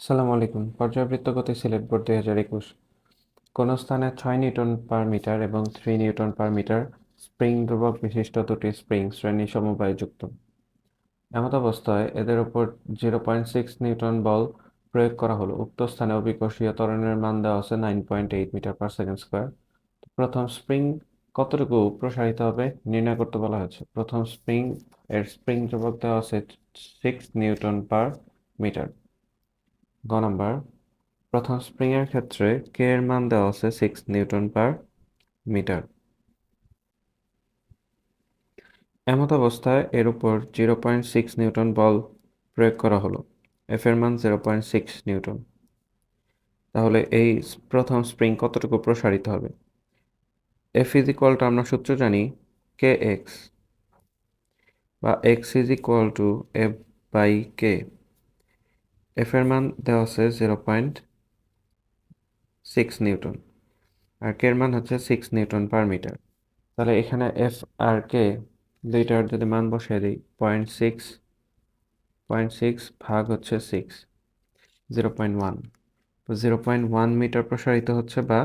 আসসালামু আলাইকুম। পর্যায়বৃত্ত গতি সিলেট বোর্ড দুই হাজার একুশ। কোনো স্থানে ছয় নিউটন পার মিটার এবং three newton per metre spring ধ্রুবক বিশিষ্ট দুটি স্প্রিং শ্রেণি সমবায়যুক্ত এমত অবস্থায় এদের উপর জিরো পয়েন্ট সিক্স নিউটন বল প্রয়োগ করা হলো। উক্ত স্থানে অভিকর্ষীয় ত্বরণের মান দেওয়া আছে nine point eight metre per second square. প্রথম স্প্রিং কতটুকু প্রসারিত হবে নির্ণয় করতে বলা হয়েছে। প্রথম স্প্রিং এর স্প্রিং ধ্রুবক দেওয়া আছে সিক্স নিউটন পার মিটার। গ নাম্বার। প্রথম স্প্রিং এর ক্ষেত্রে কে এর মান দেওয়া আছে সিক্স নিউটন পার মিটার। এমত অবস্থায় এর উপর জিরো পয়েন্ট সিক্স নিউটন বল প্রয়োগ করা হলো। এফ এর মান জিরো পয়েন্ট সিক্স নিউটন। তাহলে এই প্রথম স্প্রিং কতটুকু প্রসারিত হবে? এফ ইজ ইকুয়াল টু আমরা সূত্র জানি কে এক্স বা X is equal to F by K F মান দেওয়া আছে জিরো পয়েন্ট সিক্স নিউটন আর কে এর মান হচ্ছে সিক্স নিউটন পার মিটার তাহলে এখানে এফ আর কে দুইটার যদি মান বসিয়ে দিই পয়েন্ট সিক্স পয়েন্ট সিক্স ভাগ হচ্ছে six zero point one zero point one metre প্রসারিত হচ্ছে বা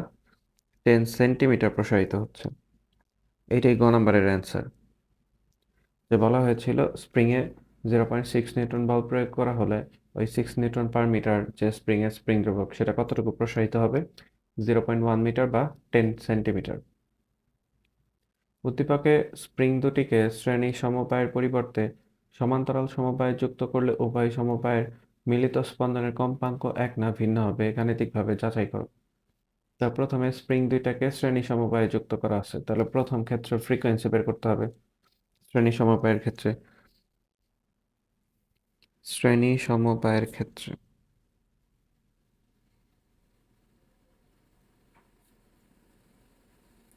টেন সেন্টিমিটার প্রসারিত হচ্ছে। এইটাই গ নাম্বারের অ্যান্সার যে বলা হয়েছিল স্প্রিংয়ে জিরো পয়েন্ট সিক্স নিউটন বল প্রয়োগ করা হলে ওই সিক্স নিউটন পার মিটার যে স্প্রিংয়ের স্প্রিং ধ্রুবক, সেটা কতটুকু প্রসারিত হবে? জিরো পয়েন্ট ওয়ান মিটার বা টেন সেন্টিমিটার উদ্দীপকে স্প্রিং দুটিকে শ্রেণি সমবায়ের পরিবর্তে সমান্তরাল সমবায়ে যুক্ত করলে উভয় সমবায়ের মিলিত স্পন্দনের কম্পাঙ্ক এক না ভিন্ন হবে গাণিতিকভাবে যাচাই করো। তা প্রথমে স্প্রিং দুইটাকে শ্রেণি সমবায়ে যুক্ত করা আছে, তাহলে প্রথম ক্ষেত্রে ফ্রিকোয়েন্সি বের করতে হবে। শ্রেণি সমবায়ের ক্ষেত্রে শ্রেণি সমবায়ের ক্ষেত্রে।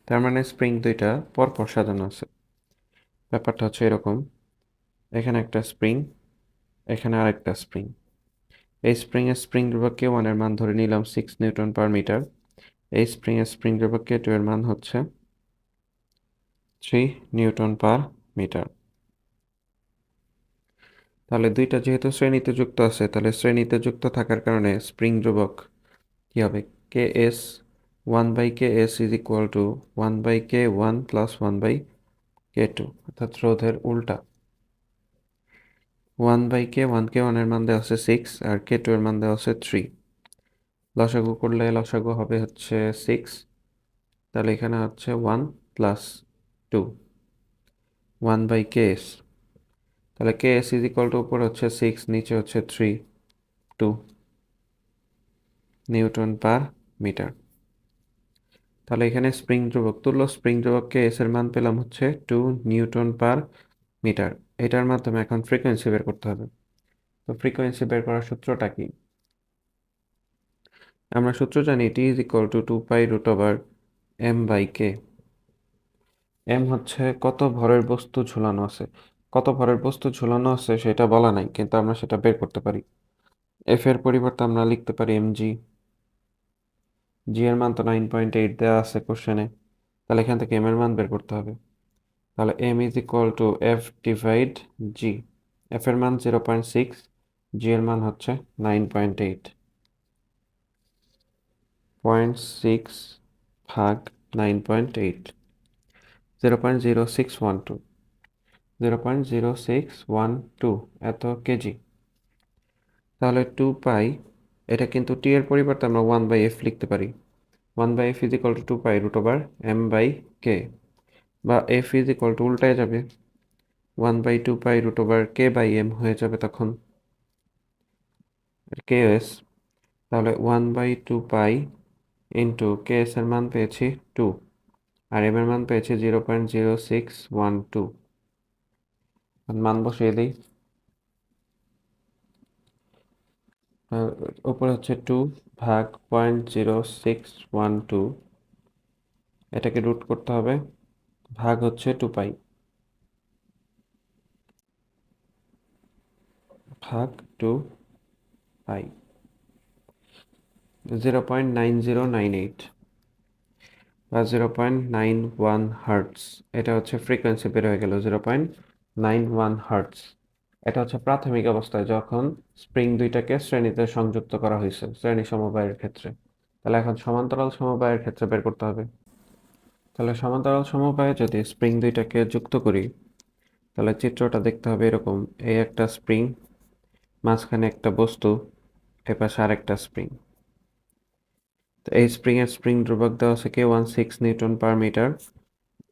তার মানে স্প্রিং দুইটা পরপর সাজানো আছে। ব্যাপারটা হচ্ছে এরকম, এখানে একটা স্প্রিং, এখানে আরেকটা স্প্রিং। এই স্প্রিং এর স্প্রিং ধ্রুবক কে ওয়ানের মান ধরে নিলাম সিক্স নিউটন পার মিটার। এই স্প্রিং এর স্প্রিং ধ্রুবক কে টু এর মান হচ্ছে থ্রি নিউটন পার মিটার। তাহলে দুইটা যেহেতু শ্রেণীতে যুক্ত আছে, তাহলে শ্রেণীতে যুক্ত থাকার কারণে স্প্রিং ধ্রুবক কী হবে? K S one by K S is equal to one by K one plus one by K two অর্থাৎ রোধের উল্টা। One by K one K ওয়ানের মান দেওয়া আছে সিক্স আর কে টু এর মান দেওয়া আছে থ্রি লসাগু করলে লসাগু হবে হচ্ছে সিক্স তাহলে এখানে হচ্ছে one plus two one by K S. তাহলে K S is equal to উপর হচ্ছে সিক্স নিচে হচ্ছে three two newton per metre. তাহলে এখানে স্প্রিং ধ্রুবক, তুল্য স্প্রিং ধ্রুবককে এস এর মান পেলাম হচ্ছে টু নিউটন পার মিটার। এটার মাধ্যমে এখন ফ্রিকোয়েন্সি বের করতে হবে। তো ফ্রিকোয়েন্সি বের করার সূত্রটা কি? আমরা সূত্র জানি T is equal to two pi root over M by K M হচ্ছে কত ভরের বস্তু ঝুলানো আছে? কত ভরের বস্তু ঝুলানো আছে সেটা বলা নাই, কিন্তু আমরা সেটা বের করতে পারি। এফ এর পরিবর্তে আমরা লিখতে পারি এম জি জি এর মান তো নাইন পয়েন্ট এইট দেওয়া আছে কোশ্চেনে তাহলে এখান থেকে এম এর মান বের করতে হবে। তাহলে M is equal to F divide G F এর মান জিরো পয়েন্ট সিক্স জি এর মান হচ্ছে nine point eight point six ভাগ nine point eight zero point zero six one two zero point zero six one two এত KG তাহলে two pi এটা কিন্তু টি এর পরিবর্তে আমরা ওয়ান বাই এফ লিখতে পারি। One by F is equal to two pi root over M by K বা এফ ইজ ইকুয়াল টু উল্টায় যাবে। One by two pi root over K by M হয়ে যাবে তখন। কে এস তাহলে one by two pi into K S এর মান পেয়েছি টু আর এম এর মান পেয়েছি zero point zero six one two মান বসিয়ে দিই উপরে হচ্ছে টু ভাগ point zero six one two এটাকে রুট করতে হবে। ভাগ হচ্ছে টু পাই ভাগ two pi zero point nine zero nine eight বা zero point nine one hertz এটা হচ্ছে ফ্রিকোয়েন্সি বের হয়ে গেল। Zero point nine one hertz এটা হচ্ছে প্রাথমিক অবস্থায় যখন স্প্রিং দুইটাকে শ্রেণীতে সংযুক্ত করা হয়েছে, শ্রেণি সমবায়ের ক্ষেত্রে। তাহলে এখন সমান্তরাল সমবায়ের ক্ষেত্রে বের করতে হবে। তাহলে সমান্তরাল সমবায়ে যদি স্প্রিং দুইটাকে যুক্ত করি, তাহলে চিত্রটা দেখতে হবে এরকম। এই একটা স্প্রিং মাঝখানে একটা বস্তু এপাশে আরেকটা স্প্রিং তো এই স্প্রিং এর স্প্রিং ধ্রুবক দেওয়া আছে K one six newton per metre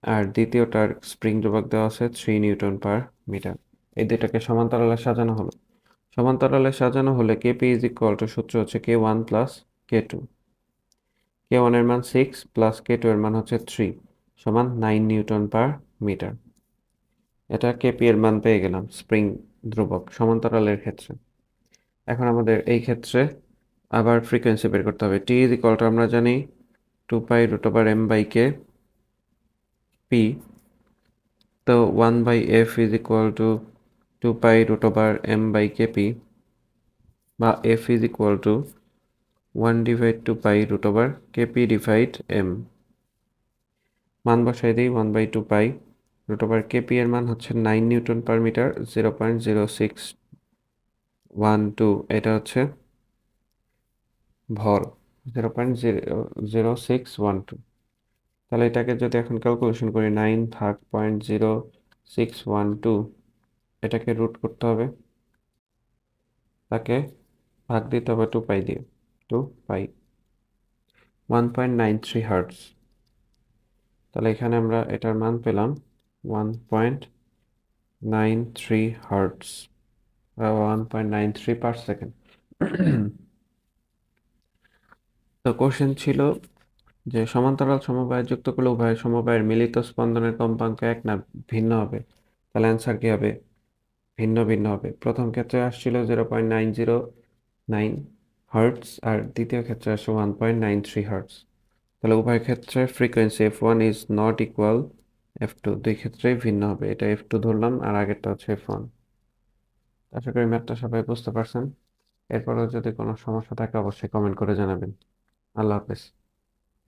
আর দ্বিতীয়টার স্প্রিং ধ্রুবক দেওয়া আছে থ্রি নিউটন পার মিটার। এই দুটাকে সমান্তরালে সাজানো হলো। সমান্তরালে সাজানো হলে K P is equal to সূত্র হচ্ছে K one plus K two K ওয়ানের মান সিক্স প্লাস কে টু এর মান হচ্ছে থ্রি সমান নাইন নিউটন পার মিটার। এটা কেপি এর মান পেয়ে গেলাম স্প্রিং ধ্রুবক সমান্তরালের ক্ষেত্রে। এখন আমাদের এই ক্ষেত্রে আবার ফ্রিকোয়েন্সি বের করতে হবে। টি ইজ ইকুয়াল টু আমরা জানি two pi root over M by K p the 1 by f is equal to 2 pi root over m by kp বা f is equal to 1 divide 2 pi root over kp divide m মান বসাই দিই 1 by 2 pi root over kp এর মান হচ্ছে 9 Newton per metre 0.0612 এটা হচ্ছে ভর 0.0612 তাহলে এটাকে যদি এখন ক্যালকুলেশন করি নাইন থাক point zero six one two এটাকে রুট করতে হবে। তাকে ভাগ দিতে হবে টু পাই দিয়ে two pi one point nine three hertz তাহলে এখানে আমরা এটার মান পেলাম one point nine three hertz one point nine three per second তো কোশ্চেন ছিল যে সমান্তরাল সমবায় যুক্ত করলে উভয় সমবায়ের মিলিত স্পন্দনের কম্পাঙ্ক এক না ভিন্ন হবে? তাহলে অ্যান্সার কি হবে? ভিন্ন ভিন্ন হবে। প্রথম ক্ষেত্রে আসছিল zero point nine zero nine hertz আর দ্বিতীয় ক্ষেত্রে আসছে one point nine three hertz তাহলে উভয় ক্ষেত্রে frequency F one is not equal F two দুই ক্ষেত্রেই ভিন্ন হবে। এটা এফ টু ধরলাম আর আগেরটা হচ্ছে এফ ওয়ান আশা করি ম্যাথটা সবাই বুঝতে পারছেন। এরপরেও যদি কোনো সমস্যা থাকে অবশ্যই কমেন্ট করে জানাবেন। আল্লাহ হাফেজ।